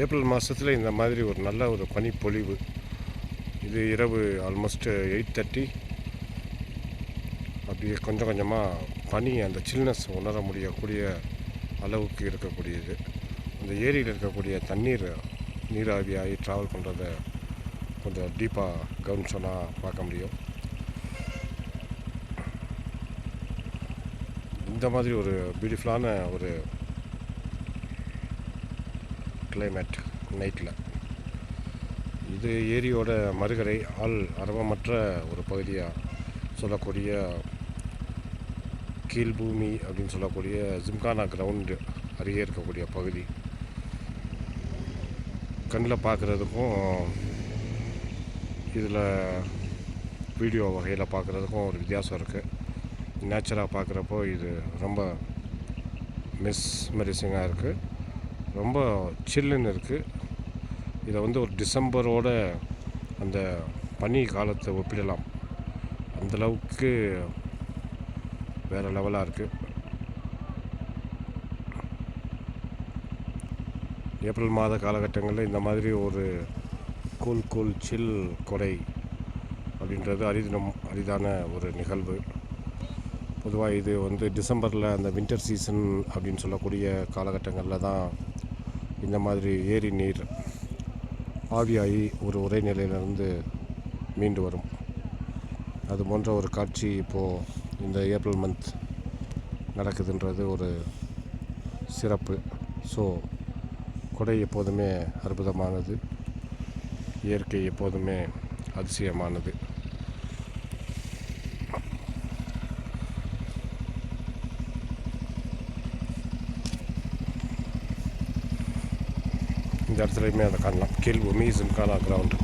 April மாதத்தில் இந்த மாதிரி ஒரு நல்ல ஒரு பனிப்பொழிவு. இது இரவு ஆல்மோஸ்ட் எயிட் தேர்ட்டி அப்படியே கொஞ்சம் கொஞ்சமாக பனி அந்த சில்னஸ் உணர முடியக்கூடிய அளவுக்கு இருக்கக்கூடியது. அந்த ஏரியில் இருக்கக்கூடிய தண்ணீர் நீராவியாகி ட்ராவல் பண்ணுறத கொஞ்சம் டீப்பாக கவனிச்சோன்னா பார்க்க முடியும். இந்த மாதிரி ஒரு பியூட்டிஃபுல்லான ஒரு கிளைமேட் நைட்டில் இது ஏரியோட மறுகரை ஆள் அரவமற்ற ஒரு பகுதியாக சொல்லக்கூடிய கீழ்பூமி அப்படின்னு சொல்லக்கூடிய ஜிம்கானா கிரவுண்டு அருகே இருக்கக்கூடிய பகுதி. கண்ணில் பார்க்குறதுக்கும் இதில் வீடியோ வகையில் பார்க்குறதுக்கும் ஒரு வித்தியாசம் இருக்குது நேச்சராக பார்க்குறப்போ இது ரொம்ப மிஸ் மெரிசிங்காக இருக்குது ரொம்ப சில்லுன்னு இருக்குது இதை வந்து ஒரு டிசம்பரோட அந்த பனி காலத்தை ஒப்பிடலாம். அந்தளவுக்கு வேறு லெவலாக இருக்குது ஏப்ரல் மாத காலகட்டங்களில் இந்த மாதிரி ஒரு கூல் கூல் சில் கொடை அப்படின்றது அரிதினம் அரிதான ஒரு நிகழ்வு. பொதுவாக இது வந்து டிசம்பரில் அந்த வின்டர் சீசன் அப்படின்னு சொல்லக்கூடிய காலகட்டங்களில் தான் இந்த மாதிரி ஏரி நீர் ஆவியாகி ஒரு உரை நிலையிலிருந்து மீண்டு வரும். அது போன்ற ஒரு காட்சி இப்போது இந்த ஏப்ரல் மந்த் நடக்குதுன்றது ஒரு சிறப்பு. ஸோ கொடை எப்போதுமே அற்புதமானது இயற்கை எப்போதுமே அதிசயமானது. இந்த இடத்துலையுமே அதை காணலாம் கீழ்பூமி ஜிம்கானா கிரவுண்டு